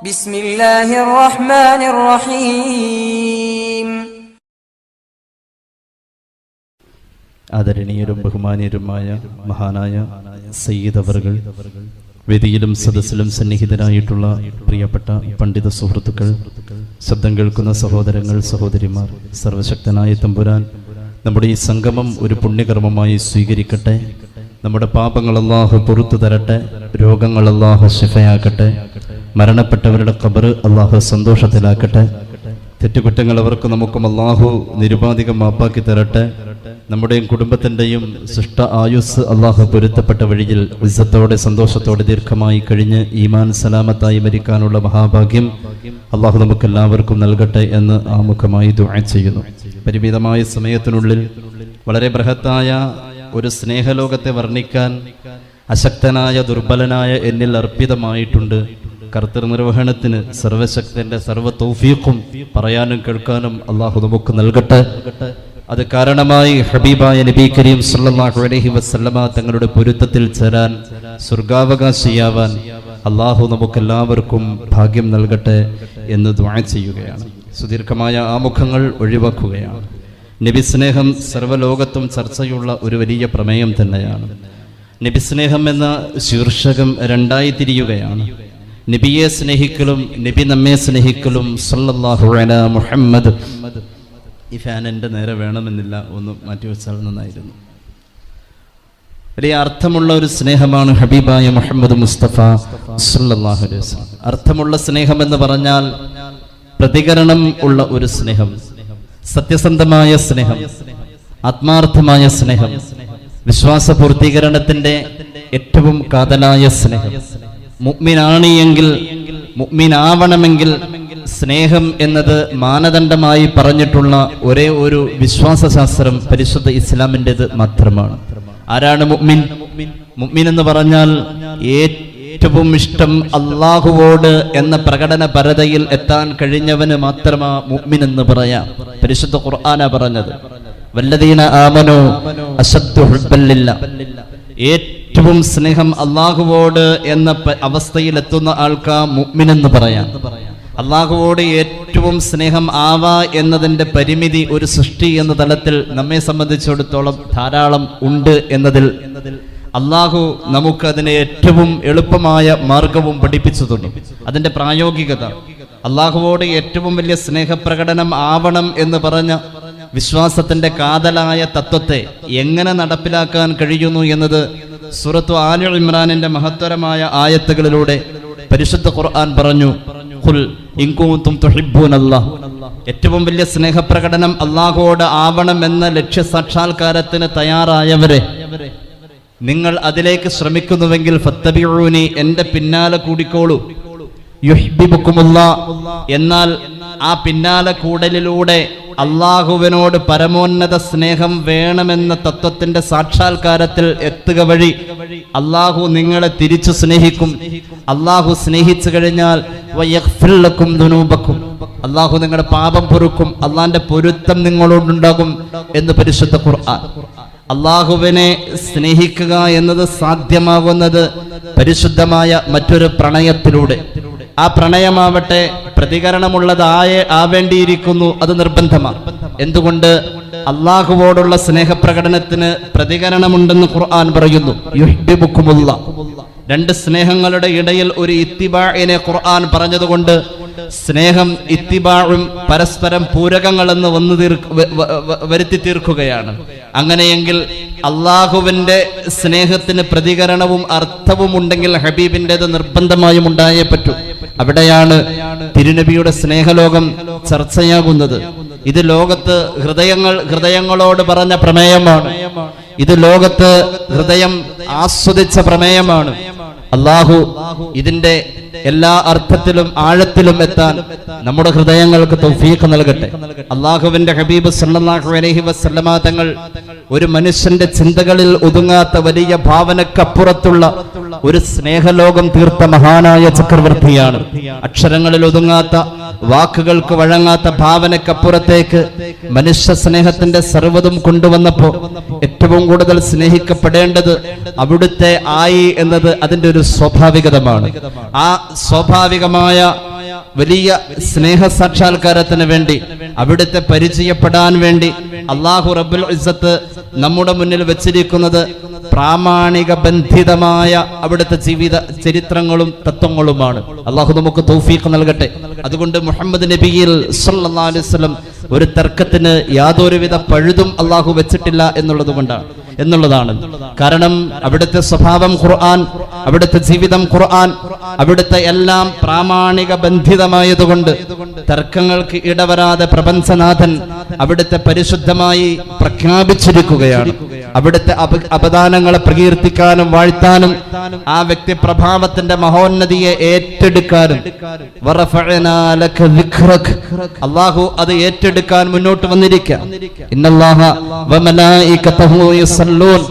ബിസ്മില്ലാഹിർ റഹ്മാനിർ റഹീം ആദരണീയരും ബഹുമാനീയരുമായ മഹാനായ സയ്യിദ് അവർകൾ വേദിയിലും സദസ്സിലും സന്നിഹിതരായിട്ടുള്ള പ്രിയപ്പെട്ട പണ്ഡിത സുഹൃത്തുക്കൾ ശബ്ദം കേൾക്കുന്ന സഹോദരങ്ങൾ സഹോദരിമാർ സർവശക്തനായ തമ്പുരാൻ നമ്മുടെ ഈ സംഗമം ഒരു പുണ്യകർമ്മമായി സ്വീകരിക്കട്ടെ. നമ്മുടെ പാപങ്ങൾ അള്ളാഹു പുറത്തു തരട്ടെ രോഗങ്ങൾ അള്ളാഹു ശിഫയാക്കട്ടെ മരണപ്പെട്ടവരുടെ ഖബർ അള്ളാഹു സന്തോഷത്തിലാക്കട്ടെ തെറ്റുകുറ്റങ്ങൾ അവർക്ക് നമുക്കും അള്ളാഹു നിരുപാധികം മാപ്പാക്കി തരട്ടെ നമ്മുടെയും കുടുംബത്തിന്റെയും സൃഷ്ട ആയുസ് അള്ളാഹു പൊരുത്തപ്പെട്ട വഴിയിൽ ഇസ്സത്തോടെ സന്തോഷത്തോടെ ദീർഘമായി കഴിഞ്ഞ് ഈമാൻ സലാമത്തായി മരിക്കാനുള്ള മഹാഭാഗ്യം അള്ളാഹു നമുക്ക് എല്ലാവർക്കും നൽകട്ടെ എന്ന് ആമുഖമായി ദുആ ചെയ്യുന്നു. പരിമിതമായ സമയത്തിനുള്ളിൽ വളരെ ബൃഹത്തായ ഒരു സ്നേഹലോകത്തെ വർണിക്കാൻ അശക്തനായ ദുർബലനായ എന്നിൽ അർപ്പിതമായിട്ടുണ്ട്. കർത്തൃ നിർവഹണത്തിന് സർവശക്തന്റെ സർവ തൗഫീഖും പറയാനും കേൾക്കാനും അള്ളാഹു നമുക്ക് നൽകട്ടെ. അത് കാരണമായി ഹബീബായ നബി കരീം സല്ലല്ലാഹു അലൈഹി വസല്ലമ തങ്ങളുടെ പൊരുത്തത്തിൽ ചേരാൻ സ്വർഗാവകാശിയാവാൻ അള്ളാഹു നമുക്കെല്ലാവർക്കും ഭാഗ്യം നൽകട്ടെ എന്ന് ദ്വാ ചെയ്യുകയാണ്. സുദീർഘമായ ആമുഖങ്ങൾ ഒഴിവാക്കുകയാണ്. നബിസ്നേഹം സർവലോകത്തും ചർച്ചയുള്ള ഒരു വലിയ പ്രമേയം തന്നെയാണ്. നബിസ്നേഹം എന്ന ശീർഷകം രണ്ടായി തിരിയുകയാണ്. നബിയെ സ്നേഹിക്കലും നബി നമ്മെ സ്നേഹിക്കലും സല്ലല്ലാഹു അലാ മുഹമ്മദ്. ഈ ഫാൻ എന്റെ നേരെ വേണമെന്നില്ല ഒന്ന് മാറ്റിവെച്ചാൽ നന്നായിരുന്നു. വലിയ അർത്ഥമുള്ള ഒരു സ്നേഹമാണ് ഹബീബായ മുഹമ്മദ് മുസ്തഫ സല്ലല്ലാഹു അലൈഹി അർത്ഥമുള്ള സ്നേഹം എന്ന് പറഞ്ഞാൽ പ്രതികരണം ഉള്ള ഒരു സ്നേഹം. സത്യസന്ധമായ സ്നേഹം ആത്മാർത്ഥമായ സ്നേഹം വിശ്വാസ പൂർത്തീകരണത്തിന്റെ ഏറ്റവും കാതലായ സ്നേഹം. മുഗ്മിനാണ് എങ്കിൽ മുഗ്മിനാവണമെങ്കിൽ സ്നേഹം എന്നത് മാനദണ്ഡമായി പറഞ്ഞിട്ടുള്ള ഒരേ ഒരു വിശ്വാസ ശാസ്ത്രം പരിശുദ്ധ ഇസ്ലാമിന്റെത് മാത്രമാണ്. ആരാണ് മുഗ്മിൻ? മുഗ്മിൻ എന്ന് പറഞ്ഞാൽ ഏറ്റവും ഇഷ്ടം അള്ളാഹുവോട് എന്ന പ്രകടന പരതയിൽ എത്താൻ കഴിഞ്ഞവന് മാത്രമാ മുഗ്മിൻ എന്ന് പറയാം. പരിശുദ്ധ ഖുർആന പറഞ്ഞത്. വല്ലദീന ആമനോ ഹുബ്ബല്ലില്ല. ഏറ്റവും സ്നേഹം അള്ളാഹുവോട് എന്ന അവസ്ഥയിൽ എത്തുന്ന ആൾക്കാ മുഗ്മിൻ എന്ന് പറയാം. അള്ളാഹുവോട് ഏറ്റവും സ്നേഹം ആവാ എന്നതിന്റെ പരിമിതി ഒരു സൃഷ്ടി എന്ന തലത്തിൽ നമ്മെ സംബന്ധിച്ചിടത്തോളം ധാരാളം ഉണ്ട് എന്നതിൽ അള്ളാഹു നമുക്ക് അതിനെ ഏറ്റവും എളുപ്പമായ മാർഗവും പഠിപ്പിച്ചു തന്നു അതിന്റെ പ്രായോഗികത അള്ളാഹുവോട് ഏറ്റവും വലിയ സ്നേഹപ്രകടനം ആവണം എന്ന് പറഞ്ഞ വിശ്വാസത്തിന്റെ കാതലായ തത്വത്തെ എങ്ങനെ നടപ്പിലാക്കാൻ കഴിയുന്നു എന്നത് സുറത്തു ആലു ഇമ്രാനിന്റെ മഹത്തരമായ ആയത്തുകളിലൂടെ പരിശുദ്ധ ഖുർആൻ പറഞ്ഞു. ഏറ്റവും വലിയ സ്നേഹപ്രകടനം അള്ളാഹുവോട് ആവണം എന്ന ലക്ഷ്യ സാക്ഷാത്കാരത്തിന് തയ്യാറായവരെ നിങ്ങൾ അതിലേക്ക് ശ്രമിക്കുന്നുവെങ്കിൽ ഫത്തബിയൂനി എന്റെ പിന്നാലെ കൂടിക്കോളൂ. യുഹിബിബുക്കുമുള്ള എന്നാൽ ആ പിന്നാലെ കൂടലിലൂടെ അള്ളാഹുവിനോട് പരമോന്നത സ്നേഹം വേണമെന്ന തത്വത്തിന്റെ സാക്ഷാത്കാരത്തിൽ എത്തുക വഴി അള്ളാഹു നിങ്ങളെ തിരിച്ചു സ്നേഹിക്കും. അള്ളാഹു സ്നേഹിച്ചു കഴിഞ്ഞാൽ അള്ളാഹു നിങ്ങളുടെ പാപം പൊറുക്കും. അള്ളാന്റെ പൊരുത്തം നിങ്ങളോടുണ്ടാകും എന്ന് പരിശുദ്ധ ഖുർആൻ. അള്ളാഹുവിനെ സ്നേഹിക്കുക എന്നത് സാധ്യമാകുന്നത് പരിശുദ്ധമായ മറ്റൊരു പ്രണയത്തിലൂടെ. ആ പ്രണയമാവട്ടെ പ്രതികരണമുള്ളതായ ആവേണ്ടിയിരിക്കുന്നു അത് നിർബന്ധമാണ്. എന്തുകൊണ്ട്? അള്ളാഹുവോടുള്ള സ്നേഹപ്രകടനത്തിന് പ്രതികരണമുണ്ടെന്ന് ഖുർആൻ പറയുന്നു. യുഹിബുക്കുമുള്ള രണ്ട് സ്നേഹങ്ങളുടെ ഇടയിൽ ഒരു ഇത്തിബാഇനെ ഖുർആൻ പറഞ്ഞതുകൊണ്ട് സ്നേഹം ഇത്തിബാഴും പരസ്പരം പൂരകങ്ങളെന്ന് വന്നു വ- വരുത്തി തീർക്കുകയാണ്. അങ്ങനെയെങ്കിൽ അള്ളാഹുവിന്റെ സ്നേഹത്തിന് പ്രതികരണവും അർത്ഥവും ഉണ്ടെങ്കിൽ ഹബീബിന്റെത് നിർബന്ധമായും ഉണ്ടായേ പറ്റൂ. അവിടെയാണ് തിരുനബിയുടെ സ്നേഹലോകം ചർച്ചയാകുന്നത്. ഇത് ലോകത്ത് ഹൃദയങ്ങൾ ഹൃദയങ്ങളോട് പറഞ്ഞ പ്രമേയമാണ്. ഇത് ലോകത്ത് ഹൃദയം ആസ്വദിച്ച പ്രമേയമാണ്. അള്ളാഹു ഇതിന്റെ എല്ലാ അർത്ഥത്തിലും ആഴത്തിലും എത്താൻ നമ്മുടെ ഹൃദയങ്ങൾക്ക് തൗഫീഖ് നൽകട്ടെ. അള്ളാഹുവിന്റെ ഹബീബ് സല്ലല്ലാഹു അലൈഹി വസല്ലമ തങ്ങൾ ഒരു മനുഷ്യന്റെ ചിന്തകളിൽ ഒതുങ്ങാത്ത വലിയ ഭാവനക്കപ്പുറത്തുള്ള ഒരു സ്നേഹലോകം തീർത്ത മഹാനായ ചക്രവർത്തിയാണ്. അക്ഷരങ്ങളിൽ ഒതുങ്ങാത്ത വാക്കുകൾക്ക് വഴങ്ങാത്ത ഭാവനക്കപ്പുറത്തേക്ക് മനുഷ്യ സ്നേഹത്തിന്റെ സർവതും കൊണ്ടുവന്നപ്പോ ഏറ്റവും കൂടുതൽ സ്നേഹിക്കപ്പെടേണ്ടത് അവിടുത്തെ ആയി എന്നത് അതിന്റെ ഒരു സ്വാഭാവികതമാണ്. ആ സ്വാഭാവികമായ വലിയ സ്നേഹ സാക്ഷാത്കാരത്തിന് വേണ്ടി അവിടുത്തെ പരിചയപ്പെടാൻ വേണ്ടി അള്ളാഹു റബ്ബുൽ ഇസ്സത്ത് നമ്മുടെ മുന്നിൽ വെച്ചിരിക്കുന്നത് പ്രാമാണിക ബന്ധിതമായ അവിടുത്തെ ജീവിത ചരിത്രങ്ങളും തത്വങ്ങളുമാണ്. അള്ളാഹു നമുക്ക് തൗഫീഖ് നൽകട്ടെ. അതുകൊണ്ട് മുഹമ്മദ് നബിയിൽ അലൈഹി വസല്ലം ഒരു തർക്കത്തിന് യാതൊരുവിധ പഴുതും അള്ളാഹു വെച്ചിട്ടില്ല എന്നുള്ളത് കൊണ്ടാണ്. എന്നുള്ളതാണ്. കാരണം അവിടുത്തെ സ്വഭാവം ഖുർആൻ അവിടുത്തെ ജീവിതം ഖുർആൻ അവിടുത്തെ എല്ലാം പ്രാമാണിക ബന്ധിതമായതുകൊണ്ട് തർക്കങ്ങൾക്ക് ഇടവരാതെ പ്രപഞ്ചനാഥൻ അവിടുത്തെ പരിശുദ്ധമായി പ്രഖ്യാപിച്ചിരിക്കുകയാണ്. അവിടുത്തെ അപദാനങ്ങളെ പ്രകീർത്തിക്കാനും വാഴ്ത്താനും ആ വ്യക്തി പ്രഭാവത്തിന്റെ മഹോന്നതിയെ ഏറ്റെടുക്കാനും. അള്ളാഹു അത് ഏറ്റെടുക്കാൻ മുന്നോട്ട് യുസല്ലൂൻ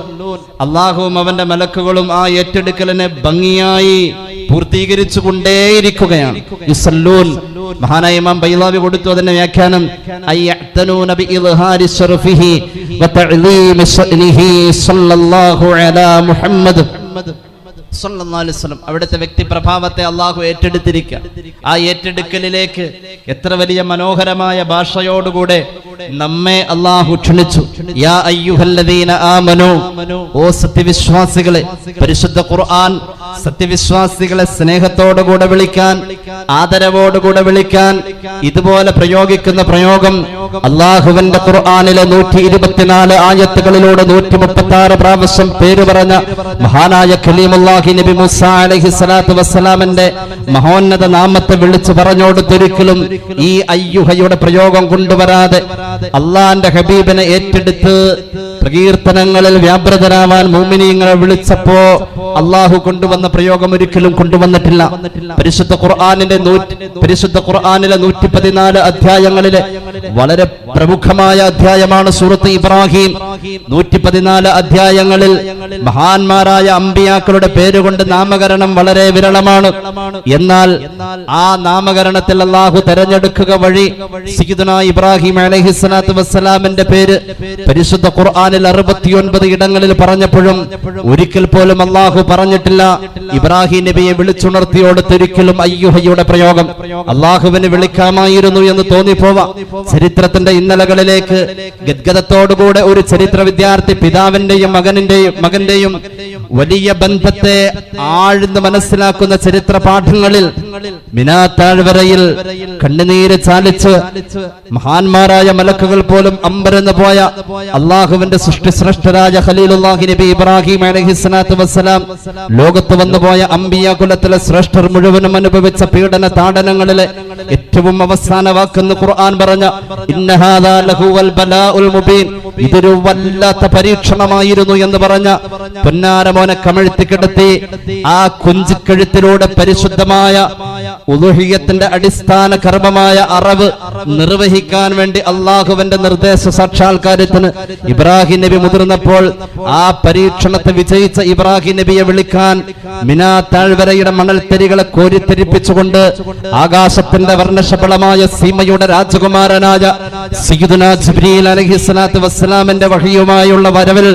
അള്ളാഹുവും അവന്റെ മലക്കുകളും ആ ഏറ്റെടുക്കലിനെ ഭംഗിയായി പൂർത്തീകരിച്ചു കൊണ്ടേയിരിക്കുകയാണ് മഹാനായ ഇമാം ബൈലാവി കൊടുത്തു അതിന്റെ വ്യാഖ്യാനം മുഹമ്മദ്. അവിടുത്തെ വ്യക്തി പ്രഭാവത്തെ അള്ളാഹു ഏറ്റെടുത്തിരിക്കുക ആ ഏറ്റെടുക്കലിലേക്ക് എത്ര വലിയ മനോഹരമായ ഭാഷയോടുകൂടെ നമ്മെ അള്ളാഹു ക്ഷണിച്ചു. യാ അയ്യുഹല്ലദീന ഓ സത്യവിശ്വാസികളെ പരിശുദ്ധ ഖുർആൻ സത്യവിശ്വാസികളെ സ്നേഹത്തോടുകൂടെ വിളിക്കാൻ ആദരവോടുകൂടെ വിളിക്കാൻ ഇതുപോലെ പ്രയോഗിക്കുന്ന പ്രയോഗം അള്ളാഹുവിന്റെ ഖുർആാനിലെ നൂറ്റി ഇരുപത്തിനാല് ആയത്തുകളിലൂടെ നൂറ്റി മുപ്പത്തി ആറ് പ്രാവശ്യം പേര് പറഞ്ഞ മഹാനായ ഖലീമുല്ലാഹി നബി മുസ സ്വലാത്തു വസ്സലാമിന്റെ മഹോന്നത നാമത്തെ വിളിച്ചു പറഞ്ഞോടുത്തൊരിക്കലും ഈ അയ്യുഹയുടെ പ്രയോഗം കൊണ്ടുവരാതെ അള്ളാന്റെ ഹബീബിനെ ഏറ്റെടുത്ത് പ്രകീർത്തനങ്ങളിൽ വ്യാപൃതരാവാൻ മോമിനിയങ്ങളെ വിളിച്ചപ്പോ അള്ളാഹു കൊണ്ടുവന്ന പ്രയോഗം ഒരിക്കലും കൊണ്ടുവന്നിട്ടില്ല. പരിശുദ്ധ ഖുർആാനിന്റെ പരിശുദ്ധ ഖുർആാനിലെ നൂറ്റി പതിനാല് അധ്യായങ്ങളിലെ വളരെ പ്രമുഖമായ അധ്യായമാണ് സൂറത്ത് ഇബ്രാഹിം. നൂറ്റി പതിനാല് അധ്യായങ്ങളിൽ മഹാന്മാരായ അമ്പിയാക്കളുടെ പേരുകൊണ്ട് നാമകരണം വളരെ വിരളമാണ്. എന്നാൽ ആ നാമകരണത്തിൽ അള്ളാഹു തെരഞ്ഞെടുക്കുക വഴി സീദുന ഇബ്രാഹിം അലഹിസ്ലാത്തു വസ്സലാമിന്റെ പേര് പരിശുദ്ധ ഖുർആാനിൽ അറുപത്തിയൊൻപത് ഇടങ്ങളിൽ പറഞ്ഞപ്പോഴും ഒരിക്കൽ പോലും അള്ളാഹു പറഞ്ഞിട്ടില്ല. ഇബ്രാഹിം നബിയെ വിളിച്ചുണർത്തിയോടൊത്തൊരിക്കലും അയ്യുഹയുടെ പ്രയോഗം. അള്ളാഹുവിന് വിളിക്കാമായിരുന്നു എന്ന് തോന്നിപ്പോവാ. ചരിത്രത്തിന്റെ ഇന്നലകളിലേക്ക് ഗദ്ഗതത്തോടുകൂടെ ഒരു ചരിത്ര വിദ്യാർത്ഥി പിതാവിന്റെയും മകനിന്റെയും മകന്റെയും വലിയ ബന്ധത്തെ ആഴ്ന്ന് മനസ്സിലാക്കുന്ന ചരിത്ര പാഠങ്ങളിൽ മിനാത്താഴ്വരയിൽ കണ്ണുനീര് ചാലിച്ച് മഹാന്മാരായ മലക്കുകൾ പോലും അമ്പരന്ന് പോയ അള്ളാഹുവിന്റെ സൃഷ്ടി ശ്രേഷ്ഠരായ ഖലീലുല്ലാഹി നബി ഇബ്രാഹിം അലഹിസ്ലാത്തു വസ്സലാം ലോകത്ത് വന്നുപോയ അമ്പിയ കുലത്തിലെ ശ്രേഷ്ഠർ മുഴുവനും അനുഭവിച്ച പീഡന താടനങ്ങളിലെ ഏറ്റവും അവസാന വാക്കെന്ന് ഖുർആൻ പറഞ്ഞ ഇതൊരു വല്ലാത്ത പരീക്ഷണമായിരുന്നു എന്ന് പറഞ്ഞ പൊന്നാരമോനെ കമഴ്ത്തി കിടത്തി ആ കുഞ്ചിക്കഴുത്തിലൂടെ പരിശുദ്ധമായ ഉദുഹിയത്തിന്റെ അടിസ്ഥാന കർമ്മമായ അറിവ് നിർവഹിക്കാൻ വേണ്ടി അള്ളാഹുവിന്റെ നിർദ്ദേശ സാക്ഷാത്കാരത്തിന് ഇബ്രാഹിം നബി മുതിർന്നപ്പോൾ ആ പരീക്ഷണത്തെ വിജയിച്ച ഇബ്രാഹിം നബിയെ വിളിക്കാൻ മിനാ താഴ്വരയുടെ മണൽത്തരികളെ കോരിത്തെരിപ്പിച്ചുകൊണ്ട് ആകാശത്തിന്റെ വർണശബളമായ സീമയുടെ രാജകുമാരനായ സയ്യിദുനാ ജിബ്രീൽ അലഹിസ്സലാത്തു വസ്സലാമിന്റെ വഴിയുമായുള്ള വരവിൽ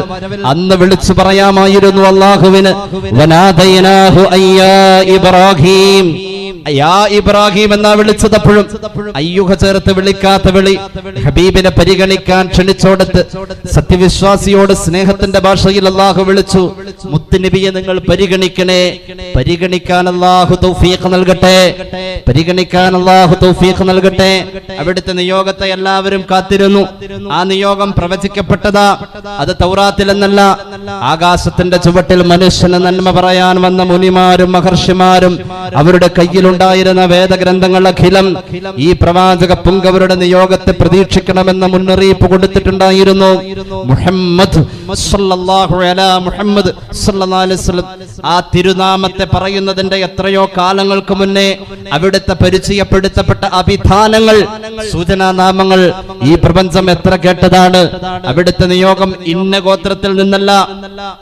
അന്ന് വിളിച്ചു പറയാമായിരുന്നു അള്ളാഹുവിന് وناديناه أي يا إبراهيم യാ ഇബ്രാഹിം എന്നാ വിളിച്ചതപ്പോഴും. അയ്യുഹ ചേർത്ത് വിളിക്കാത്ത വിളി ഹബീബിനെ പരിഗണിക്കാൻ ക്ഷണിച്ചോടത്ത് സത്യവിശ്വാസിയോട് സ്നേഹത്തിന്റെ ഭാഷയിൽ അള്ളാഹു വിളിച്ചു. മുത്തുനബിയെ നിങ്ങൾ പരിഗണിക്കണേ പരിഗണിക്കാൻ അള്ളാഹു തൗഫീഖ് നൽകട്ടെ പരിഗണിക്കാൻ അള്ളാഹു തൗഫീഖ് നൽകട്ടെ. അവിടുത്തെ നിയോഗത്തെ എല്ലാവരും കാത്തിരുന്നു. ആ നിയോഗം പ്രവചിക്കപ്പെട്ടതാ. അത് തൗറാത്തിൽ എന്നല്ല ആകാശത്തിന്റെ ചുവട്ടിൽ മനുഷ്യന് നന്മ പറയാൻ വന്ന മുനിമാരും മഹർഷിമാരും അവരുടെ കയ്യിലുണ്ട്. ലോകത്തിലുണ്ടായിരുന്ന വേദഗ്രന്ഥങ്ങൾ അഖിലം ഈ പ്രവാചക പുങ്കവരുടെ നിയോഗത്തെ പ്രതീക്ഷിക്കണമെന്ന മുന്നറിയിപ്പ് കൊടുത്തിട്ടുണ്ടായിരുന്നു. മുഹമ്മദ് മുഹമ്മദ് ആ തിരുനാമത്തെ പറയുന്നതിന്റെ എത്രയോ കാലങ്ങൾക്ക് മുന്നേ അവിടുത്തെ പരിചയപ്പെടുത്തപ്പെട്ട അഭിധാനങ്ങൾ സൂചനാനാമങ്ങൾ ഈ പ്രപഞ്ചം എത്ര കേട്ടതാണ്. അവിടുത്തെ നിയോഗം ഇന്ന ഗോത്രത്തിൽ നിന്നല്ല.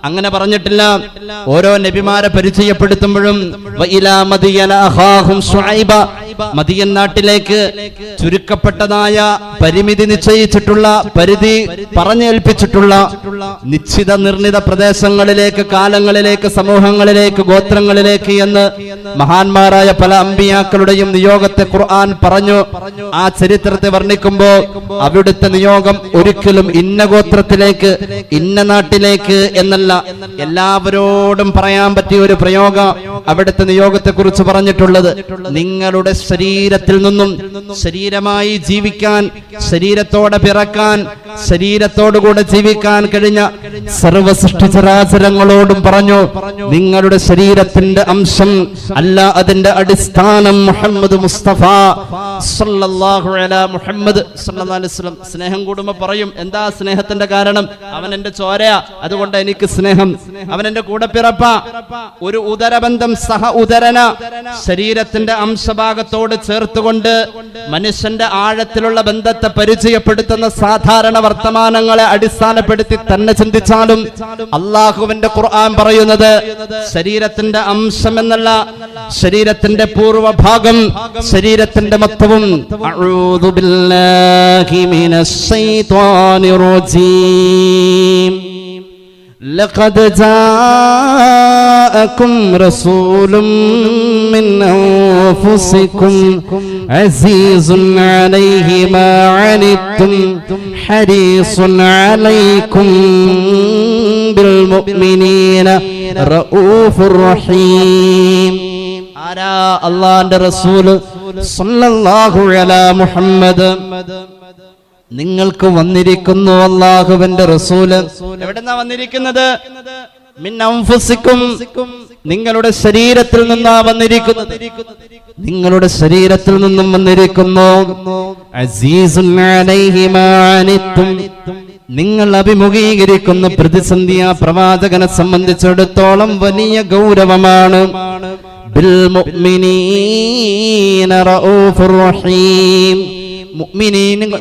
അങ്ങനെ പറഞ്ഞിട്ടില്ല. ഓരോ നബിമാരെ പരിചയപ്പെടുത്തുമ്പോഴും അഖാഹും ശുഐബ മദിയൻ നാട്ടിലേക്ക് ചുരുക്കപ്പെട്ടതായ പരിമിതി നിശ്ചയിച്ചിട്ടുള്ള പരിധി പറഞ്ഞേൽപ്പിച്ചിട്ടുള്ള നിശ്ചിത നിർണിത പ്രദേശങ്ങളിലേക്ക് കാലങ്ങളിലേക്ക് സമൂഹങ്ങളിലേക്ക് ഗോത്രങ്ങളിലേക്ക് എന്ന് മഹാന്മാരായ പല അമ്പിയാക്കളുടെയും നിയോഗത്തെ ഖുർആൻ പറഞ്ഞു. ആ ചരിത്രത്തെ വർണിക്കുമ്പോൾ അവിടുത്തെ നിയോഗം ഒരിക്കലും ഇന്ന ഗോത്രത്തിലേക്ക് ഇന്ന നാട്ടിലേക്ക് എന്നല്ല. എല്ലാവരോടും പറയാൻ പറ്റിയ ഒരു പ്രയോഗം അവിടുത്തെ നിയോഗത്തെ കുറിച്ച് പറഞ്ഞിട്ടുള്ളത്. നിങ്ങളുടെ ശരീരത്തിൽ നിന്നും ശരീരമായി ജീവിക്കാൻ ശരീരത്തോടെ പിറക്കാൻ ശരീരത്തോടുകൂടെ ജീവിക്കാൻ കഴിഞ്ഞ സർവ സൃഷ്ടിചരാചരങ്ങളോടും പറഞ്ഞു നിങ്ങളുടെ ശരീരത്തിന്റെ അംശം അല്ല അതിന്റെ അടിസ്ഥാനം മുഹമ്മദ് മുസ്തഫ. സല്ലല്ലാഹു മുഹമ്മദ് സല്ലല്ലാഹു അലൈഹി സ്നേഹം കൂടുമ്പോ പറയും എന്താ സ്നേഹത്തിന്റെ കാരണം? അവൻ എന്റെ ചോരയാ. അതുകൊണ്ട് എനിക്ക് സ്നേഹം. അവൻ എന്റെ കൂടെ പിറപ്പ. ഒരു ഉദരബന്ധം സഹ ഉദരന ശരീരത്തിന്റെ അംശഭാഗത്തോട് ചേർത്തുകൊണ്ട് മനുഷ്യന്റെ ആഴത്തിലുള്ള ബന്ധത്തെ പരിചയപ്പെടുത്തുന്ന സാധാരണ വർത്തമാനങ്ങളെ അടിസ്ഥാനപ്പെടുത്തി തന്നെ ചിന്തിച്ചാലും അള്ളാഹുവിന്റെ ഖുർആൻ പറയുന്നത് ശരീരത്തിന്റെ അംശം എന്നല്ല ശരീരത്തിന്റെ പൂർവഭാഗം ശരീരത്തിന്റെ മൊത്തവും അഊദു ബില്ലാഹി മിനശ് ശൈത്വാനിർ റജീം لقد جاءكم رسول من أنفسكم عزيز عليه ما عنتم حريص عليكم بالمؤمنين رؤوف رحيم ആരാ അള്ളാന്റെ റസൂല് സല്ലല്ലാഹു അലാ മുഹമ്മദ് നിങ്ങൾക്ക് വന്നിരിക്കുന്നു അള്ളാഹുവിന്റെ റസൂല് എവിടെന്നാ വന്നിരിക്കുന്നത് മിൻ അൻഫുസിക്കും നിങ്ങളുടെ ശരീരത്തിൽ നിന്നാ വന്നിരിക്കുന്നത് നിങ്ങളുടെ ശരീരത്തിൽ നിന്നും വന്നിരിക്കുന്നു അസീസുൻ അലൈഹി മാ അനിത്തും നിങ്ങൾ അഭിമുഖീകരിക്കുന്ന പ്രതിസന്ധി ആ പ്രവാചകനെ സംബന്ധിച്ചിടത്തോളം വലിയ ഗൗരവമാണ്.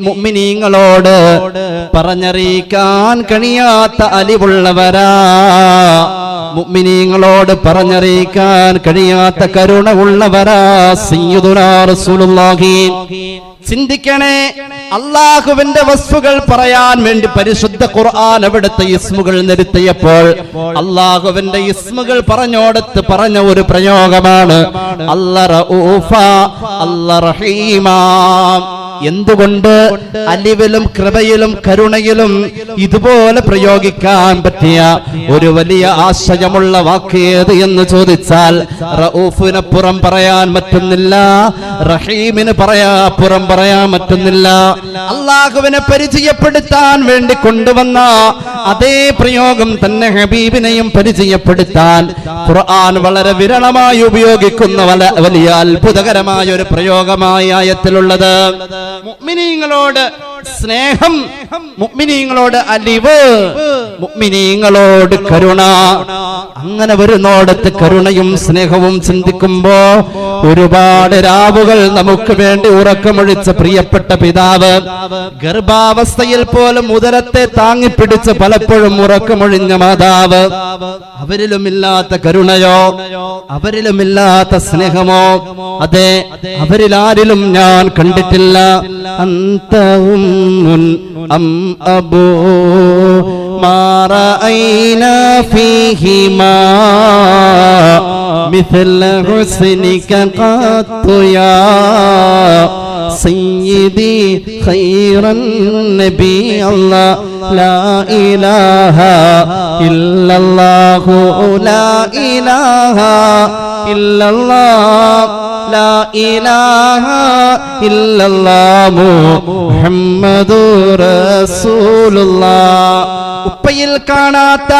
മുഅ്മിനീങ്ങളോട് പറഞ്ഞറിയിക്കാൻ കഴിയാത്ത അലിവുള്ളവരാ. മുഅ്മിനീങ്ങളോട് പറഞ്ഞറിയിക്കാൻ കഴിയാത്ത കരുണ ഉള്ളവരാ സയ്യിദുനാ റസൂലുള്ളാഹി. ചിന്തിക്കണേ അള്ളാഹുവിന്റെ വസ്തുകൾ പറയാൻ വേണ്ടി പരിശുദ്ധ ഖുർആൻ അവിടുത്തെ ഇസ്മുകൾ നിരുത്തിയപ്പോൾ അള്ളാഹുവിന്റെ ഇസ്മുകൾ പറഞ്ഞോടത്ത് പറഞ്ഞ ഒരു പ്രയോഗമാണ്. അല്ല റഹീമാ. എന്തുകൊണ്ട് അലിവിലും കൃപയിലും കരുണയിലും ഇതുപോലെ പ്രയോഗിക്കാൻ പറ്റിയ ഒരു വലിയ ആശയമുള്ള വാക്ക് ഏത് എന്ന് ചോദിച്ചാൽ റഊഫിനപ്പുറം പറയാൻ പറ്റുന്നില്ല റഹീമിന് പറയാ പുറം പറയാൻ പറ്റുന്നില്ല. അള്ളാഹുവിനെ പരിചയപ്പെടുത്താൻ വേണ്ടി കൊണ്ടുവന്ന അതേ പ്രയോഗം തന്നെ ഹബീബിനെയും പരിചയപ്പെടുത്താൻ ഖുർആൻ വളരെ വിരളമായി ഉപയോഗിക്കുന്ന വല- വലിയ അത്ഭുതകരമായ ഒരു പ്രയോഗമായ ആയത്തിലുള്ളത്. മുഅ്മിനീങ്ങളോട് സ്നേഹം മുഅ്മിനീങ്ങളോട് അലിവ്. മുഅ്മിനീങ്ങളോട് കരുണ. അങ്ങനെ വരുന്നോടത്ത് കരുണയും സ്നേഹവും ചിന്തിക്കുമ്പോ ഒരുപാട് രാവുകൾ നമുക്ക് വേണ്ടി ഉറക്കമൊഴിച്ച പ്രിയപ്പെട്ട പിതാവ് ഗർഭാവസ്ഥയിൽ പോലും ഉദരത്തെ താങ്ങിപ്പിടിച്ച് പലപ്പോഴും ഉറക്കമൊഴിഞ്ഞ മാതാവ് അവരിലുമില്ലാത്ത കരുണയോ അവരിലുമില്ലാത്ത സ്നേഹമോ അതെ അവരിലാരിലും ഞാൻ കണ്ടിട്ടില്ല. അന്തവും അം അബോ ما رأينا فيهما مثل حسنك قط يا സയ്യിദി ഖൈറൻ നബി അല്ലാ ലാ ഇലാഹ ഇല്ലല്ലാഹു ലാ ഇലാഹ ഇല്ലല്ലാഹ് ലാ ഇലാഹ ഇല്ലല്ലാഹു മുഹമ്മദു റസൂലുള്ളാഹ് ഉപ്പയിൽ കാണാത്ത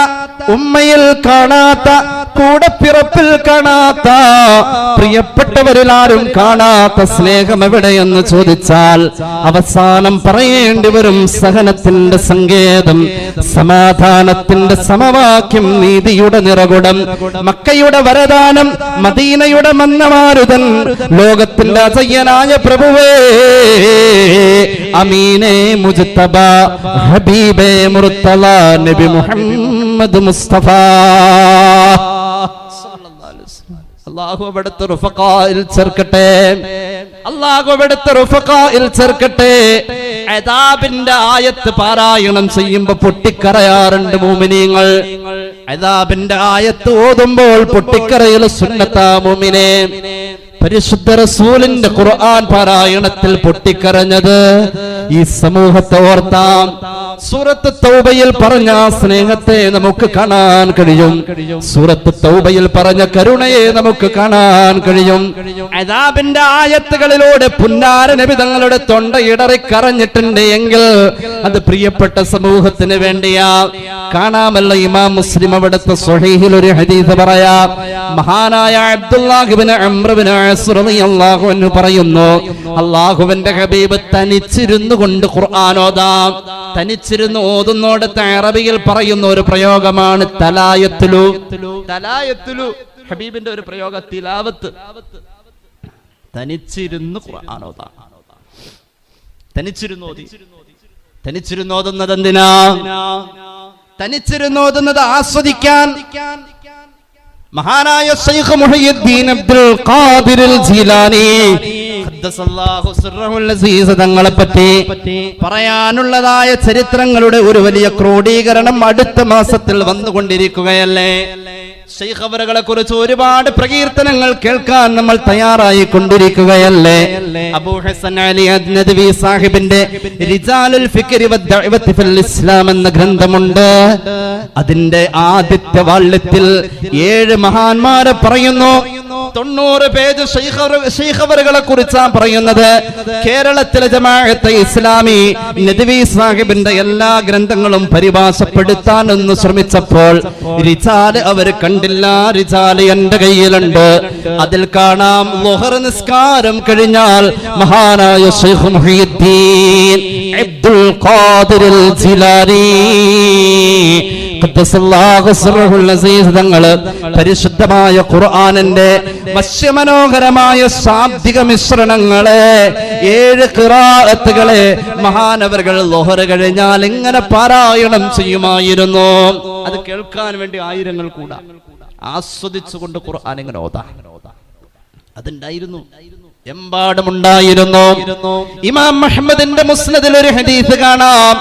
ഉമ്മയിൽ കാണാത്ത കൂടെ പിറപ്പിൽ കാണാത്ത പ്രിയപ്പെട്ടവരിലാരും കാണാത്ത സ്നേഹം എവിടെയെന്ന് ചോദിച്ചാൽ അവസാനം പറയേണ്ടി വരും സഹനത്തിന്റെ സങ്കേതം സമാധാനത്തിന്റെ സമവാക്യം നീതിയുടെ നിറകുടം മക്കയുടെ വരദാനം മദീനയുടെ മന്നമാരുതൻ ലോകത്തിന്റെ അസയ്യനായ പ്രഭുവേ അമീനെ മുജ്തബ ഹബീബേ മുർത്തല നബി മുഹമ്മദ് മുസ്തഫ. അള്ളാഹു അവിടുത്തെ റുഫഖായിൽ ചേർക്കട്ടെ. അള്ളാഹു അവിടുത്തെ അദാബിന്റെ ആയത്ത് പാരായണം ചെയ്യുമ്പോ പൊട്ടിക്കറയാറുണ്ട് മോമിനിയങ്ങൾ അദാബിന്റെ ആയത്ത് ഓതുമ്പോൾ പൊട്ടിക്കറയിൽ സുന്നത്താ മോമിനെ. പരിശുദ്ധ റസൂലിന്റെ ഖുർആൻ പാരായണത്തിൽ പൊട്ടിക്കരഞ്ഞത് ഈ സമൂഹത്തെ ഓർത്താം. സൂറത്ത് തൗബയിൽ പറഞ്ഞ സ്നേഹത്തെ നമുക്ക് കാണാൻ കഴിയും. സൂറത്ത് തൗബയിൽ പറഞ്ഞ കരുണയെ നമുക്ക് കാണാൻ കഴിയും. അതാബിന്റെ ആയത്തുകളിലൂടെ പുന്നാര നബി തങ്ങളുടെ തൊണ്ട ഇടറി കറഞ്ഞിട്ടുണ്ട് എങ്കിൽ അത് പ്രിയപ്പെട്ട സമൂഹത്തിന് വേണ്ടിയാ. കാണാമല്ല ഇമാം മുസ്ലിം അവിടുത്തെ സ്വഹീഹിൽ ഒരു ഹദീസ് പറയാ. മഹാനായ അബ്ദുല്ലാഹിബിന് അമ്രബിന് റളിയല്ലാഹു അൻഹു പറയുന്നു അള്ളാഹുവിന്റെ ഹബീബ് തനിച്ചിരുന്നു കൊണ്ട് ഖുർആൻ ഓതാം തനിച്ചിരുന്ന് ഓതുന്നോടത്ത് അറബിയിൽ പറയുന്ന ഒരു പ്രയോഗമാണ് തലായത്തുലു. തലായത്തുലു ഹബീബിന്റെ ഒരു പ്രയോഗ തിലാവത്ത്. തനിച്ചിരുന്നു ഖുർആൻ ഓതാം. തനിച്ചിരുന്ന് ഓതി. ഓതുന്നത് എന്തിനാ? തനിച്ചിരുന്ന് ഓതുന്നത് ആസ്വദിക്കാൻ. മഹാനായ ശൈഖ് മുഹയ്യദ്ദീൻ അബ്ദുൽ ഖാദിർ ജീലാനി സിർറഹുൽ അസീസ് തങ്ങളെ പറ്റി പറയാനുള്ളതായ ചരിത്രങ്ങളുടെ ഒരു വലിയ ക്രോഡീകരണം അടുത്ത മാസത്തിൽ വന്നുകൊണ്ടിരിക്കുകയല്ലേ? ശൈഖബറുകളെ കുറിച്ച് ഒരുപാട് പ്രകീർത്തനങ്ങൾ കേൾക്കാൻ നമ്മൾ തയ്യാറായി കൊണ്ടിരിക്കുകയല്ലേ? അബൂ ഹസൻ അലി അദ്നദവി സാഹിബിന്റെ റിജാലുൽ ഫിക്രി വദ്ദഅവത്തി ഫിൽ ഇസ്ലാം എന്ന ഗ്രന്ഥമുണ്ട്. അതിന്റെ ആദ്യത്തെ വാള്യത്തിൽ ഏഴ് മഹാന്മാരെ പറയുന്നു. തൊണ്ണൂറ് പേജ് ശൈഖവറുകളെ കുറിച്ചാണ് പറയുന്നത്. കേരളത്തിലെ ജമാഅത്തെ ഇസ്ലാമി നദവി സാഹിബിന്റെ എല്ലാ ഗ്രന്ഥങ്ങളും പരിഭാഷപ്പെടുത്താൻ ഒന്ന് ശ്രമിച്ചപ്പോൾ റിജാൽ അവർ കണ്ടില്ല. റിജാൽ എന്റെ കയ്യിലുണ്ട്. അതിൽ കാണാം നിസ്കാരം കഴിഞ്ഞാൽ മഹാനായ ശൈഖ് മുഹീദ്ദീൻ ഖാദിർ ജിലാനി. തങ്ങൾ പരിശുദ്ധമായ ഖുർആാനന്റെ വശ്യമനോഹരമായ ശാബ്ദിക മിശ്രണങ്ങളെ ഏഴ് ഖിറാഅത്തുകളെ മഹാനവറുകൾ ലോഹറ് കഴിഞ്ഞാൽ എങ്ങനെ പാരായണം ചെയ്യുമായിരുന്നു. അത് കേൾക്കാൻ വേണ്ടി ആയിരങ്ങൾ കൂടാ. ആസ്വദിച്ചുകൊണ്ട് ഖുർആൻ ഇങ്ങനെ ഓതാ. അതുണ്ടായിരുന്നു. എമ്പാടുമുണ്ടായിരുന്നു. ഇമാം മുഹമ്മദിന്റെ മുസ്നദിൽ ഒരു ഹദീസ് കാണാം.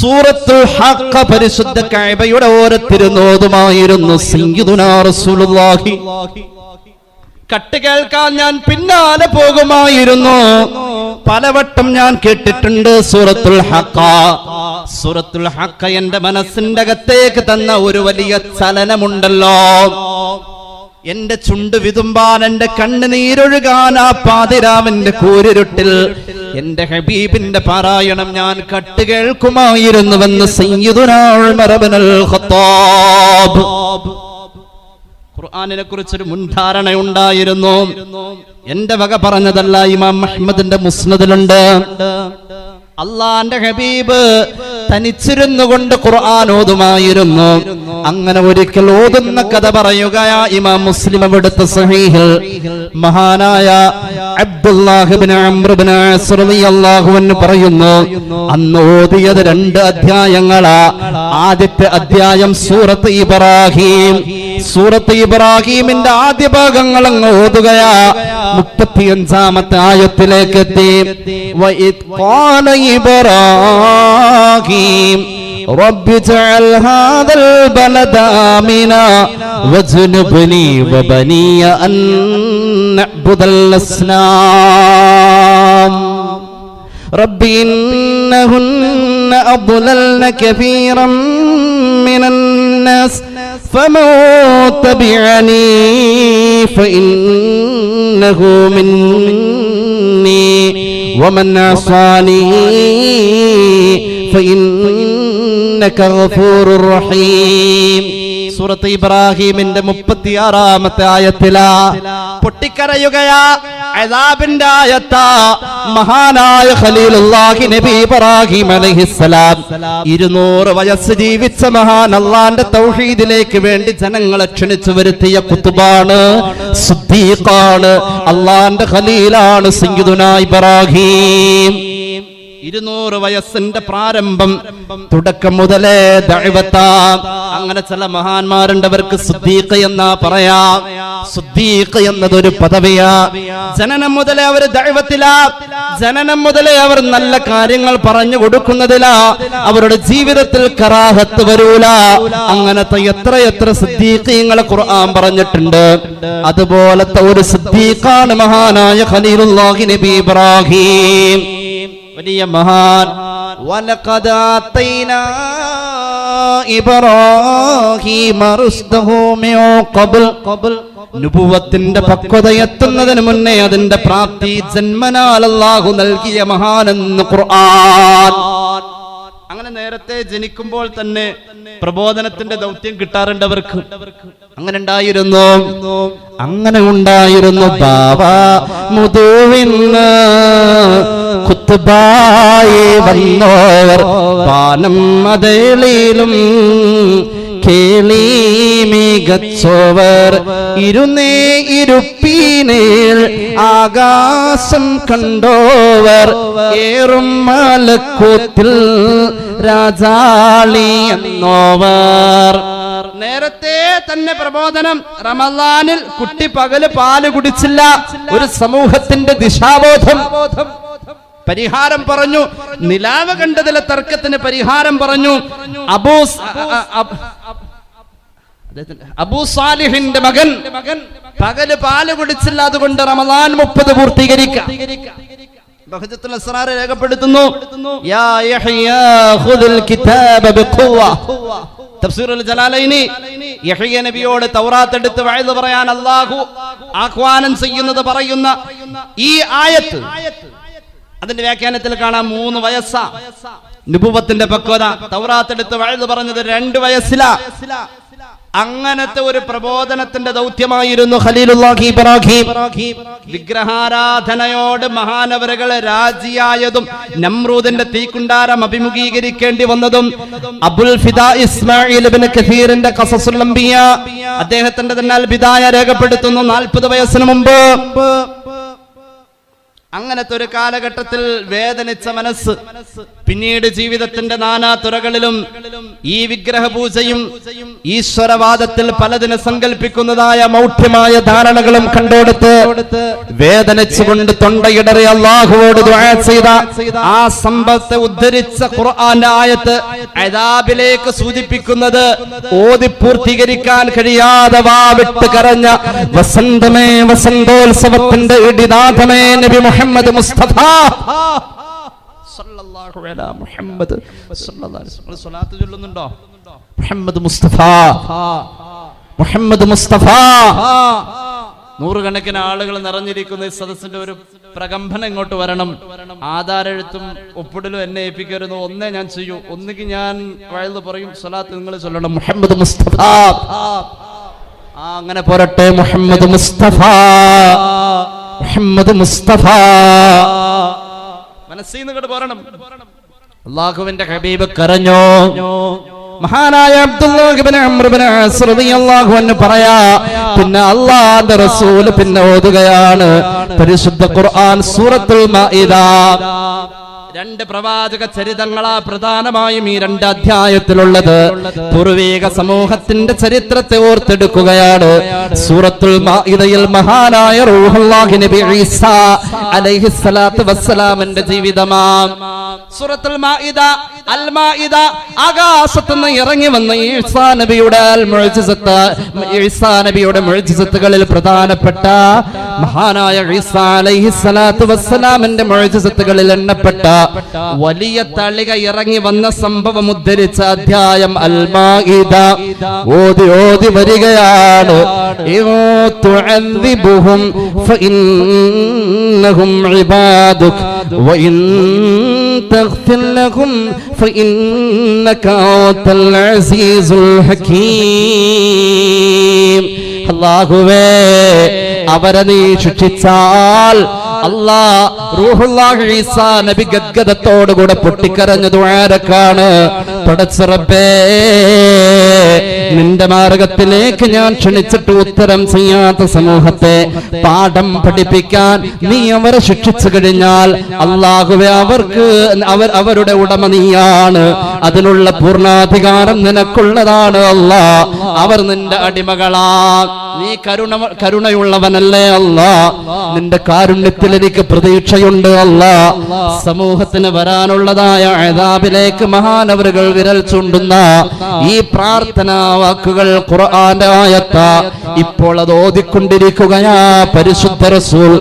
സൂറത്തുൽ ഹഖ പരിശുദ്ധ കഅബയുടെ ഓരത്തിരുന്നോതുമായിരുന്നു. സയ്യിദുനാ റസൂലുള്ളാഹി. കട്ട് കേൾക്കാൻ ഞാൻ പിന്നാലെ പോകുമായിരുന്നു. പലവട്ടം ഞാൻ കേട്ടിട്ടുണ്ട് സൂറത്തുൽ ഹക്ക സൂറത്തുൽ ഹക്ക എന്റെ മനസ്സിന്റെ അകത്തേക്ക് തന്ന ഒരു വലിയ ചലനമുണ്ടല്ലോ. എന്റെ ചുണ്ട് വിതുമ്പാൻ എന്റെ കണ്ണ് നീരൊഴുകാൻ ആ പാതിരാമന്റെ കൂരിരുട്ടിൽ. എന്റെ ഹബീബിന്റെ പാരായണം ഞാൻ കട്ട് കേൾക്കുമായിരുന്നുവെന്ന് ഖുർആാനിനെ കുറിച്ചൊരു മുൻധാരണ ഉണ്ടായിരുന്നു എന്റെ വക പറഞ്ഞതല്ല ഇമാം അഹമ്മദിന്റെ മുസ്നദിലുണ്ട്. അള്ളാന്റെ ഹബീബ് തനിച്ചിരുന്നു കൊണ്ട് ഖുർആൻ ഓതുമായിരുന്നു. അങ്ങനെ ഒരിക്കൽ ഓതുന്ന കഥ പറയുക ഇമാം മുസ്ലിം അവിടുത്തെ സഹീഹിൽ മഹാനായ പറയുന്നു അന്ന് ഓതിയത് രണ്ട് അധ്യായങ്ങളാ. ആദ്യത്തെ അധ്യായം സൂറത്ത് ഇബ്രാഹിം. സൂറത്ത് ഇബ്രാഹിമിന്റെ ആദ്യ ഭാഗങ്ങൾ അങ്ങ് ഓതുകയാ മുപ്പത്തിയഞ്ചാമത്തെ ആയത്തിലേക്ക് എത്തി വഇദ് ഖാല ഇബ്രാഹിം رب اجعل هذا البلد آمنا واجنبني وبني أن نعبد الأصنام رب إنهن أضللن كثيرا من الناس فمن تبعني فإنه مني ومن عصاني رحيم സൂറത്ത് ഇബ്രാഹിമിന്റെ മുപ്പത്തിയാറാമത്തെ ആയത്തിലാ പൊട്ടിക്കരയുകയാ അദാബിന്റെ ആയത്താ മഹാനായ ഖലീലുല്ലാഹി നബി ഇബ്രാഹിം അലൈഹിസ്സലാം. ഇരുന്നൂറ് വയസ്സ് ജീവിച്ച മഹാൻ അള്ളാന്റെ തൗഹീദിലേക്ക് വേണ്ടി ജനങ്ങളെ ക്ഷണിച്ചു വരുത്തിയ കുത്തുബാണ് സുദ്ദീഖാണ് അള്ളാന്റെ ഖലീലാണ് സിംഗിദുന ഇബ്രാഹിം. ഇരുന്നൂറ് വയസ്സിന്റെ പ്രാരംഭം തുടക്കം മുതലേ ദൈവത്താം. അങ്ങനെ ചില മഹാന്മാരുണ്ടവർക്ക് സുദ്ദീഖ് എന്നാ പറയാ. സുദ്ദീഖ് എന്നതൊരു പദവിയാ. ജനനം മുതലേ അവർ ദൈവത്തിലാ. ജനനം മുതലേ അവർ നല്ല കാര്യങ്ങൾ പറഞ്ഞു കൊടുക്കുന്നതിലാ. അവരുടെ ജീവിതത്തിൽ കറാഹത്ത് വരൂല. അങ്ങനത്തെ എത്ര എത്ര സിദ്ദീഖീങ്ങളെ ഖുർആൻ പറഞ്ഞിട്ടുണ്ട്. അതുപോലത്തെ ഒരു സിദ്ദീഖാണ് മഹാനായ ഖലീലുല്ലാഹി നബി ഇബ്രാഹിം. വലിയ മഹാൻ. വലക്കഥാത്തൈന പക്വതയെത്തുന്നതിന് മുന്നേ അതിന്റെ പ്രാപ്തി ജന്മനാൽ അല്ലാഹു നൽകിയ മഹാനെന്ന് ഖുർആൻ. അങ്ങനെ നേരത്തെ ജനിക്കുമ്പോൾ തന്നെ പ്രബോധനത്തിന്റെ ദൗത്യം കിട്ടാറുണ്ട് അവർക്ക്. അങ്ങനെ ഉണ്ടായിരുന്നു. അങ്ങനെ ഉണ്ടായിരുന്നു ബാബ മുതുവിന്ന് കുത്തുബായി വന്നോവർ. പാനം അതേളിയിലും കേളി മികച്ചോവർ ഇരുന്നേ ഇരുപ്പീനേൾ ആകാശം കണ്ടോവർ. ഏറും മലക്കൂത്തിൽ രാജാളി എന്നോവർ. നേരത്തെ തന്നെ പ്രബോധനം റമലാനിൽ കുട്ടി പകൽ പാൽ കുടിച്ചില്ല. ഒരു സമൂഹത്തിന്റെ ദിശാബോധം. പരിഹാരം പറഞ്ഞു. നിലാവ് കണ്ടതിലെ തർക്കത്തിന് പരിഹാരം പറഞ്ഞു. അബൂ അബൂ സാലിഹിന്റെ മകൻ പകൽ പാൽ കുടിച്ചില്ല അതുകൊണ്ട് റമദാൻ മുപ്പത് പൂർത്തീകരിക്കാം. രേഖപ്പെടുത്തുന്നു. നബിയോട് തൗറാത്ത് എടുത്ത് പറയാൻ ആഹ്വാനം ചെയ്യുന്നത് പറയുന്ന ഈ ആയത്ത് അതിന്റെ വ്യാഖ്യാനത്തിൽ കാണാം മൂന്ന് വയസ്സാ. നുപുവത്തിന്റെ പക്വത. തൗറാത്തെടുത്ത് വഴുത് പറഞ്ഞത് രണ്ട് വയസ്സിലാ. അങ്ങനത്തെ ഒരു പ്രബോധനത്തിന്റെ ദൗത്യമായിരുന്നു ഖലീലുല്ലാഹി ഇബ്രാഹിം. വിഗ്രഹാരാധനയോട് മഹാനവരകളെ രാജിയായതും നമ്രൂദിന്റെ തീക്കുണ്ടാരം അഭിമുഖീകരിക്കേണ്ടി വന്നതും അബുൽ ഫിദ ഇസ്മായിൽ കസീറിന്റെ അദ്ദേഹത്തിന്റെ തന്നെ അൽ ബിദായ രേഖപ്പെടുത്തുന്നു നാൽപ്പത് വയസ്സിന് മുമ്പ്. അങ്ങനത്തെ ഒരു കാലഘട്ടത്തിൽ വേദനിച്ച മനസ്സ് പിന്നീട് ജീവിതത്തിന്റെ നാനാ തുറകളിലും ഈ വിഗ്രഹ പൂജയും ഈശ്വരവാദത്തിൽ പലതിനെ സങ്കല്പിക്കുന്നതായ മൗഢ്യമായ ധാരണകളും കണ്ടെടുത്ത് വേദനിച്ചുകൊണ്ട് തൊണ്ടയിടറി അള്ളാഹുവോട് ചെയ്ത ആ സമ്പത്തെ ഉദ്ധരിച്ച ഖുർആന്റെ ആയത്ത് അതാബിലേക്ക് സൂചിപ്പിക്കുന്നത് ഓതി പൂർത്തീകരിക്കാൻ കഴിയാതെ വാവിട്ട് കരഞ്ഞ വസന്തമേ വസന്തോത്സവത്തിന്റെ ഇടിനാഥമേ നബി മുഹമ്മദ് മുസ്തഫ. സല്ലല്ലാഹു അലൈഹി മുഹമ്മദ് അലൈഹി വസല്ലം. സ്വലാത്ത് ചൊല്ലുന്നുണ്ടോ? മുഹമ്മദ് മുസ്തഫ. മുഹമ്മദ് മുസ്തഫ. നൂറുകണക്കിന് ആളുകൾ നിറഞ്ഞിരിക്കുന്ന ഈ സദസ്സിന്റെ ഒരു പ്രകമ്പനം ഇങ്ങോട്ട് വരണം. ആധാരെഴുത്തും ഒപ്പിടലും എന്നെ ഏൽപ്പിക്കരുത്? ഒന്നേ ഞാൻ ചെയ്യൂ. ഒന്നുകിൽ ഞാൻ വഴുത് പറയും സ്വലാത്ത് നിങ്ങൾ ചൊല്ലണം. മുഹമ്മദ് മുസ്തഫ. ആ അങ്ങനെ പോരട്ടെ മുഹമ്മദ് മുസ്തഫ. മുഹമ്മദ് മുസ്തഫ. മനസ്സിൽ നിന്ന് പോരണം. അള്ളാഹുവിന്റെ ഹബീബ് കരഞ്ഞോ? മഹാനായ അബ്ദുല്ലാഹിബ്നു പറയാ പിന്നെ അള്ളാന്റെ റസൂൽ പിന്നെ ഓതുകയാണ്. പരിശുദ്ധ ഖുർആൻ സൂറത്തുൽ മാഇദ. രണ്ട് പ്രവാചക ചരിതങ്ങളാ പ്രധാനമായും ഈ രണ്ട് അധ്യായത്തിലുള്ളത്. പൂർവീക സമൂഹത്തിന്റെ ചരിത്രത്തെ ഓർത്തെടുക്കുകയാണ്. സൂറത്തുൽ മാഇദയിൽ മഹാനായ റൂഹുല്ലാഹി നബി ഈസ അലൈഹിസ്സലാത്തു വസ്സലാമിന്റെ ജീവിതമാം. സൂറത്തുൽ മാഇദ അൽ മാഇദ ആകാശത്തു നിന്ന് ഇറങ്ങി വന്ന ഈസാ നബിയുടെ അൽ മുഅ്ജിസത്ത് ഈസാ നബിയുടെ മുഅ്ജിസത്തുകളിൽ പ്രധാനപ്പെട്ട മഹാനായ ഈസാ അലൈഹിസ്സലാത്തു വസ്സലാമിന്റെ മുഅ്ജിസത്തുകളിൽ എണ്ണപ്പെട്ട വലിയ തളിക ഇറങ്ങി വന്ന സംഭവം ഉദ്ധരിച്ച അധ്യായം അൽ മാഇദ ഓതി ഓതി വരികയാണ് ഇൻ തുഅദ്ദിബുഹും ഫഇന്നഹും ഇബാദുക വഇൻ تغفر لهم فإنك أنت العزيز الحكيم അള്ളാഹുവേ അവരെ നീ ശിക്ഷിച്ചാൽ അല്ലാ റൂഹുല്ലാഹി ഈസാ നബി ഗദ്ഗതത്തോടുകൂടെ പൊട്ടിക്കരഞ്ഞ ദുആരക്കാണ്. പടച്ചിറപ്പേ നിന്റെ മാർഗത്തിലേക്ക് ഞാൻ ക്ഷണിച്ചിട്ട് ഉത്തരം ചെയ്യാത്ത സമൂഹത്തെ പാഠം പഠിപ്പിക്കാൻ നീ അവരെ ശിക്ഷിച്ചു കഴിഞ്ഞാൽ അള്ളാഹുവെ അവർക്ക് അവർ അവരുടെ ഉടമ നീയാണ്. അതിനുള്ള പൂർണാധികാരം നിനക്കുള്ളതാണ് അല്ലാ അവർ നിന്റെ അടിമകളാ. നീ കരുണ കരുണയുള്ളവനല്ലേ അല്ല നിന്റെ കാരുണ്യത്തിൽ എനിക്ക് പ്രതീക്ഷയുണ്ട് അല്ല. സമൂഹത്തിന് വരാനുള്ളതായ അഴതാബിലേക്ക് മഹാനവറുകൾ വിരൽ ചൂണ്ടുന്ന ഈ പ്രാർത്ഥനാ വാക്കുകൾ ഖുർആന്റെ ആയത്ത. ഇപ്പോൾ അത് ഓതിക്കൊണ്ടിരിക്കുകയാ പരിശുദ്ധ റസൂൽ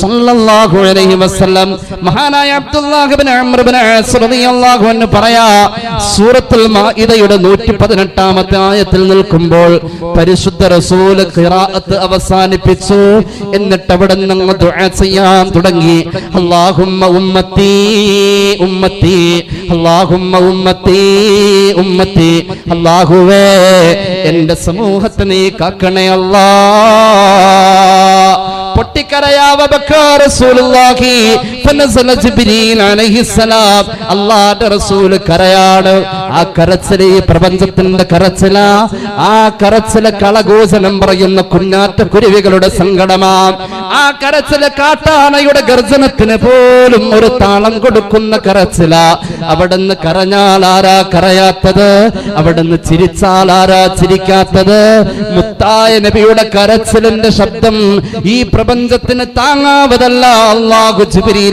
സല്ലല്ലാഹു അലൈഹി വസല്ലം. മഹാനായ Abdullah Ibnu Amr Ibnu as റളിയല്ലാഹു അൻഹു പറയാ സൂറത്തുൽ മാഇദയുടെ 118ാമത്തെ ആയത്തിൽ നിൽക്കുമ്പോൾ പരിശുദ്ധ റസൂൽ ഖിറാഅത്ത് അവസാനിപ്പിച്ചു. എന്നിട്ട് അവിടെ നിന്ന് ദുആ ചെയ്യാൻ തുടങ്ങി. അല്ലാഹുമ്മ ഉമ്മത്തി ഉമ്മത്തി ഉമ്മത്തി ഉമ്മത്തി. അല്ലാഹുവേ എന്റെ സമൂഹത്തെ നീ കാക്കണേ അല്ലാ. പൊട്ടിക്കരയാവ അല്ലാഹുവിന്റെ റസൂൽ കരയാണ്. ആ കരച്ചിൽ ഈ പ്രപഞ്ചത്തിന്റെ കരച്ചില. ആ കരച്ചിൽ കളഘോഷണം പറയുന്ന കുഞ്ഞാറ്റ കുരുവികളുടെ സങ്കടമാ. ആ കരച്ചിൽ കാട്ടാനയുടെ ഗർജനത്തിന് പോലും ഒരു താളം കൊടുക്കുന്ന കരച്ചില. അവിടുന്ന് കരഞ്ഞാൽ ആരാ കരയാത്തത്? അവിടുന്ന് ചിരിച്ചാൽ ആരാ ചിരിക്കാത്തത്? മുത്തായ നബിയുടെ കരച്ചിലിന്റെ ശബ്ദം ഈ പ്രപഞ്ചത്തിന് താങ്ങാവതല്ല. അള്ളാഹു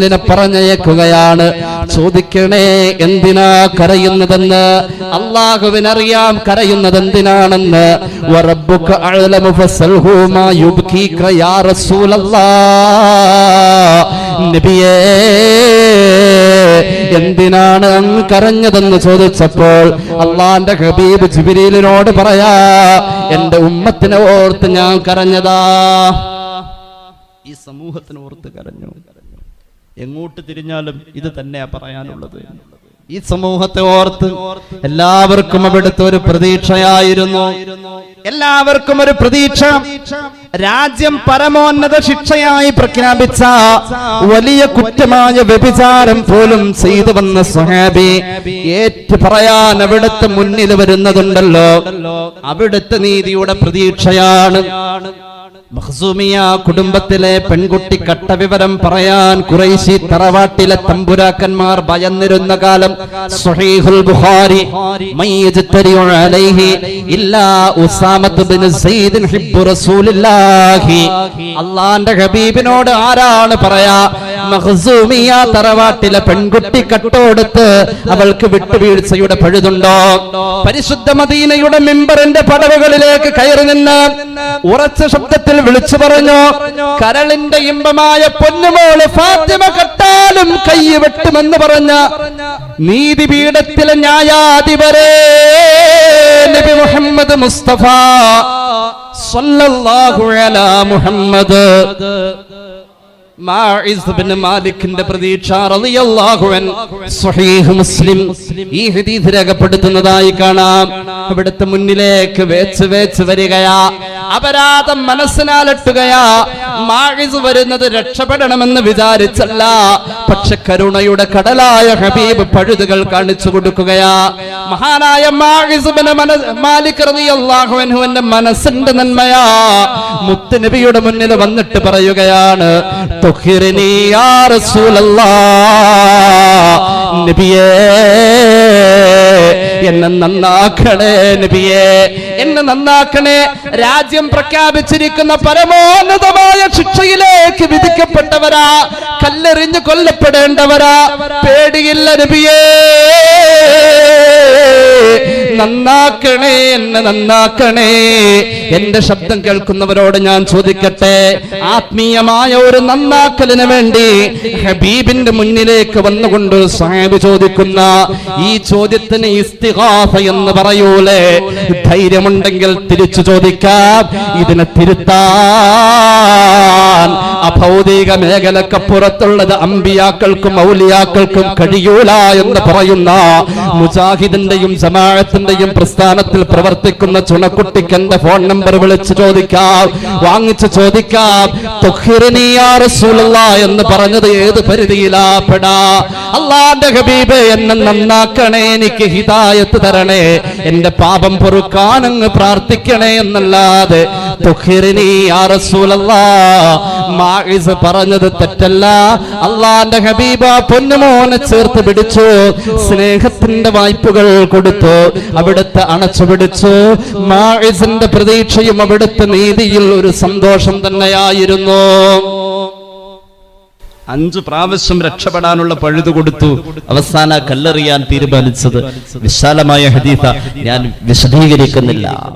ജിബിരിലിനെ പറഞ്ഞയക്കുകയാണ്. ചോദിക്കണേ എന്തിനാ കരയുന്നതെന്ന്? അള്ളാഹുവിനറിയാം കരയുന്നത് എന്തിനാണെന്ന് എന്തിനാണ് അങ്ങ് കരഞ്ഞതെന്ന് ചോദിച്ചപ്പോൾ അള്ളാന്റെ ഹബീബ് ജിബിരിലിനോട് പറയാ എന്റെ ഉമ്മത്തിനെ ഓർത്ത് ഞാൻ കരഞ്ഞതാ. ഈ സമൂഹത്തിന് ഓർത്ത് കരഞ്ഞു. എങ്ങോട്ട് തിരിഞ്ഞാലും ഇത് തന്നെയാ പറയാനുള്ളത്. ഈ സമൂഹത്തെ ഓർത്ത് എല്ലാവർക്കും അവിടുത്തെ ഒരു പ്രതീക്ഷയായിരുന്നു. എല്ലാവർക്കും ഒരു പ്രതീക്ഷ. രാജ്യം പരമോന്നത ശിക്ഷയായി പ്രഖ്യാപിച്ച വലിയ കുറ്റമായ വ്യഭിചാരം പോലും ചെയ്തു വന്ന സുഹാബി ഏറ്റു പറയാൻ അവിടുത്തെ മുന്നിൽ വരുന്നതുണ്ടല്ലോ. അവിടുത്തെ നീതിയുടെ പ്രതീക്ഷയാണ്. മഖ്സൂമിയ കുടുംബത്തിലെ പെൺകുട്ടി കട്ട വിവരം പറയാൻ കുറേശി തറവാട്ടിലെ തമ്പുരാക്കന്മാർ ഭയന്നിരുന്ന കാലം സ്വഹീഹുൽ ബുഖാരി അലൈഹി ഇല്ലാ ഹിബ്ബു ഹബീബിനോട് ആരാണ് പറയാ? തറവാട്ടിലെ പെൺകുട്ടി കട്ടോടുത്ത് അവൾക്ക് വിട്ടുവീഴ്ചയുടെ പഴുതുണ്ടോ? പരിശുദ്ധ മദീനയുടെ മെമ്പറിന്റെ പടവുകളിലേക്ക് കയറി നിന്ന് ഉറച്ച ശബ്ദത്തിൽ വിളിച്ചു പറഞ്ഞു കരളിന്റെ ഇമ്പമായ പൊന്നുമോൾ ഫാത്തിമ കട്ടാലും കൈ വെട്ടുമെന്ന് പറഞ്ഞ നീതിപീഠത്തിലെ ന്യായാധിപരെ നബി മുഹമ്മദ് മുസ്തഫ സല്ലല്ലാഹു അലാ മുഹമ്മദ്. മാലിക്കിന്റെ പ്രതീക്ഷ മുസ്ലിം ഈ ഹദീസ് രേഖപ്പെടുത്തുന്നതായി കാണാം. അവിടുത്തെ മുന്നിലേക്ക് വേച്ച് വേച്ച് വരികയാ. അപരാധം മനസ്സിനാലട്ടുകയാ. മാഴിസ് വരുന്നത് രക്ഷപ്പെടണമെന്ന് വിചാരിച്ചല്ല. പക്ഷെ കരുണയുടെ കടലായ ഹബീബ് പഴുതുകൾ കാണിച്ചു കൊടുക്കുകയാ. മഹാനായ മാലിക് മനസ്സിന്റെ നന്മയാ. മുത്തുനബിയുടെ മുന്നിൽ വന്നിട്ട് പറയുകയാണ് നബിയേ എന്നെ നന്നാക്കണേ നബിയേ എന്നെ നന്നാക്കണേ. രാജ്യം പ്രഖ്യാപിച്ചിരിക്കുന്ന പരമോന്നതമായ ശിക്ഷയിലേക്ക് വിധിക്കപ്പെട്ടവരാ. കല്ലെറിഞ്ഞ് കൊല്ലപ്പെടേണ്ടവരാ? പേടിയില്ല നബിയേ. നന്നാക്കണേ എന്നെ നന്നാക്കണേ. എന്റെ ശബ്ദം കേൾക്കുന്നവരോട് ഞാൻ ചോദിക്കട്ടെ? ആത്മീയമായ ഒരു നന്നാക്കലിന് വേണ്ടി ഹബീബിന്റെ മുന്നിലേക്ക് വന്നുകൊണ്ട് സാഹിബ് ചോദിക്കുന്ന ഈ ചോദ്യത്തിന് ഇസ്തിഹാഫ എന്ന് പറയൂലേ? ധൈര്യമുണ്ടെങ്കിൽ തിരിച്ചു ചോദിക്കാം. ഇതിനെ തിരുത്താൻ അഭൗതിക മേഖലക്കപ്പുറത്തുള്ളത് അമ്പിയാക്കൾക്കും മൗലിയാക്കൾക്കും കഴിയൂല എന്ന് പറയുന്ന മുജാഹിദിന്റെയും ജമാഅത്തിന്റെയും പ്രസ്ഥാനത്തിൽ പ്രവർത്തിക്കുന്ന ചുണക്കുട്ടിക്ക് എന്റെ ഫോൺ നമ്പർ വിളിച്ച് ചോദിക്കാം. വാങ്ങിച്ചു ചോദിക്കാം. എന്ന് പറഞ്ഞത് ഏത് പരിധിയിലാ? പെടാ. അള്ളാന്റെ ഹബീബ് എന്നെ നന്നാക്കണേ എനിക്ക് ഹിതായത്ത് തരണേ. എന്റെ പാപം പൊറുക്കാൻ അങ്ങ് പ്രാർത്ഥിക്കണേ എന്നല്ലാതെ മാഇസ് പറഞ്ഞത് തെറ്റല്ല. അള്ളാന്റെ ഹബീബ പൊന്നുമോനെ ചേർത്ത് പിടിച്ചു. സ്നേഹത്തിന്റെ വായ്പകൾ കൊടുത്തു. അവിടുത്തെ അണച്ചു പിടിച്ചു. മാഇസിന്റെ പ്രതീക്ഷയും അവിടുത്തെ നീതിയിൽ ഒരു സന്തോഷം തന്നെയായിരുന്നു. അഞ്ചു പ്രാവശ്യം രക്ഷപ്പെടാനുള്ള പഴുതു കൊടുത്തു. അവസാന കല്ലെറിയാൻ തീരുമാനിച്ചത്. വിശാലമായ ഹദീഥ ഞാൻ വിശദീകരിക്കുന്നില്ല.